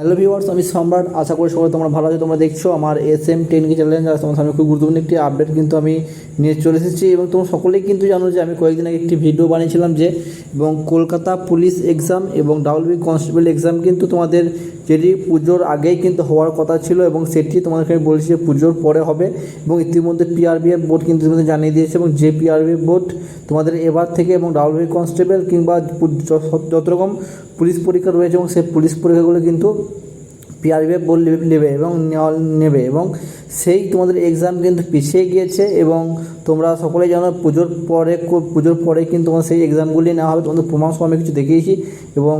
Hello viewers আমি সম্রাট। আশা করি সবাই তোমরা ভালো আছো, তোমরা দেখছ আমার এস এম টেন কে চ্যালেঞ্জ আর তোমার সামনে খুব গুরুত্বপূর্ণ একটি আপডেট কিন্তু আমি নিয়ে চলে এসেছি। এবং তোমরা সকলেই কিন্তু জানো যে আমি কয়েকদিন আগে একটি ভিডিও বানিয়েছিলাম যে, এবং কলকাতা পুলিশ এক্সাম এবং ডাব্লিউবি কনস্টেবল এক্সাম কিন্তু তোমাদের যেটি পুজোর আগেই কিন্তু হওয়ার কথা ছিল এবং সেটি তোমাদেরকে আমি বলেছি যে পুজোর পরে হবে। এবং ইতিমধ্যে পিআরবিএফ বোর্ড কিন্তু তোমাদের জানিয়ে দিয়েছে এবং যে পিআরবিএফ বোর্ড তোমাদের এবার থেকে এবং ডাব্লিউবি কনস্টেবল কিংবা যত রকম পুলিশ পরীক্ষা রয়েছে এবং সেই পুলিশ পরীক্ষাগুলো কিন্তু পিআরবিএফ বোর্ড নেবে এবং নেবে এবং সেই তোমাদের এক্সাম কিন্তু পিছিয়ে গিয়েছে এবং তোমরা সকলেই জানো পুজোর পরে পুজোর পরে কিন্তু তোমার সেই এক্সামগুলি নেওয়া হবে। তোমাদের প্রমাণ আমি কিছু দেখিয়েছি এবং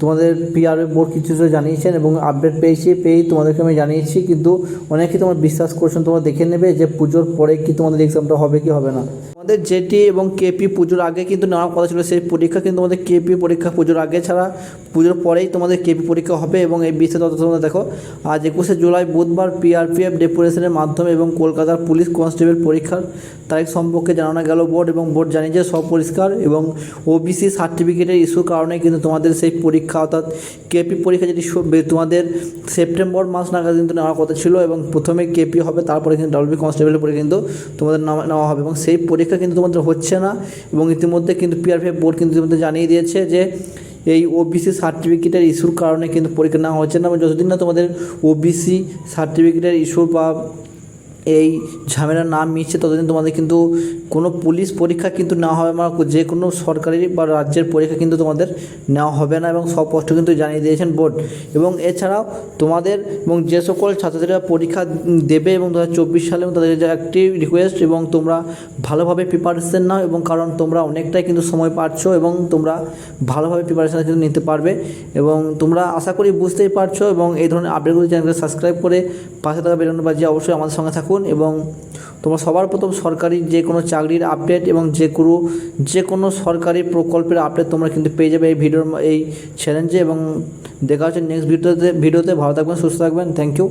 তোমাদের পিআরএফ বোর্ড কিছু জানিয়েছেন এবং আপডেট পেয়েছি, পেয়েই তোমাদেরকে আমি জানিয়েছি। কিন্তু অনেকেই তোমার বিশ্বাস করছেন, তোমরা দেখে নেবে যে পুজোর পরে কি তোমাদের এক্সামটা হবে কি হবে না। আমাদের জেটি এবং কেপি পুজোর আগে কিন্তু নেওয়ার কথা ছিল। সেই পরীক্ষা কিন্তু তোমাদের কেপি পরীক্ষা পুজোর আগে ছাড়া পুজোর পরেই তোমাদের কেপি পরীক্ষা হবে এবং এই বিষয়ে তথ্য তোমরা দেখো। আজ একুশে জুলাই বুধবার পিআরপিএফ ডেপুটেশনের মাধ্যমে এবং কলকাতার পুলিশ কনস্টেবল পরীক্ষার তারিখ সম্পর্কে জানানো গেল। বোর্ড এবং বোর্ড জানিয়েছে সব পরিষ্কার এবং ওবিসি সার্টিফিকেটের ইস্যুর কারণে কিন্তু তোমাদের সেই পরীক্ষা অর্থাৎ কেপি পরীক্ষা যেটি তোমাদের সেপ্টেম্বর মাস নাগাদ কিন্তু নেওয়ার কথা ছিল এবং প্রথমে কেপি হবে, তারপরে কিন্তু ডাব্লিউবি কনস্টেবলের পরীক্ষা কিন্তু তোমাদের নেওয়া নেওয়া হবে এবং সেই পরীক্ষা কিন্তু তোমাদের হচ্ছে না এবং ইতিমধ্যে কিন্তু পিআরপিএফ বোর্ড কিন্তু ইতিমধ্যে জানিয়ে দিয়েছে যে এই ওবিসি সার্টিফিকেটের ইস্যুর কারণে কিন্তু পরীক্ষা নেওয়া হচ্ছে না। যতদিন না তোমাদের ওবিসি সার্টিফিকেটের ইস্যু বা এই ঝামেলার নাম মিটছে, ততদিন তোমাদের কিন্তু কোনো পুলিশ পরীক্ষা কিন্তু নেওয়া হবে না, যে কোনো সরকারি বা রাজ্যের পরীক্ষা কিন্তু তোমাদের নেওয়া হবে না এবং স্পষ্ট কিন্তু জানিয়ে দিয়েছেন বোর্ড। এবং এছাড়াও তোমাদের এবং যে সকল ছাত্রছাত্রীরা পরীক্ষা দেবে এবং দু চব্বিশ সালে এবং তাদের একটি রিকোয়েস্ট এবং তোমরা ভালোভাবে প্রিপারেশন নাও এবং কারণ তোমরা অনেকটাই কিন্তু সময় পাচ্ছ এবং তোমরা ভালোভাবে প্রিপারেশন কিন্তু নিতে পারবে এবং তোমরা আশা করি বুঝতেই পারছ এবং এই ধরনের আপডেটগুলো চ্যানেলকে সাবস্ক্রাইব করে পাশে থাকা বেরোনো বাজিয়ে অবশ্যই আমাদের সঙ্গে থাকুন এবং তোমরা সবার প্রথম সরকারি যে কোনো চাকরির আপডেট এবং যে কোনো যে কোনো সরকারি প্রকল্পের আপডেট তোমরা কিন্তু পেয়ে যাবে এই ভিডিওর এই চ্যালেঞ্জে এবং দেখা হচ্ছে নেক্সট ভিডিওতে ভিডিওতে ভালো থাকবেন, সুস্থ থাকবেন। Thank you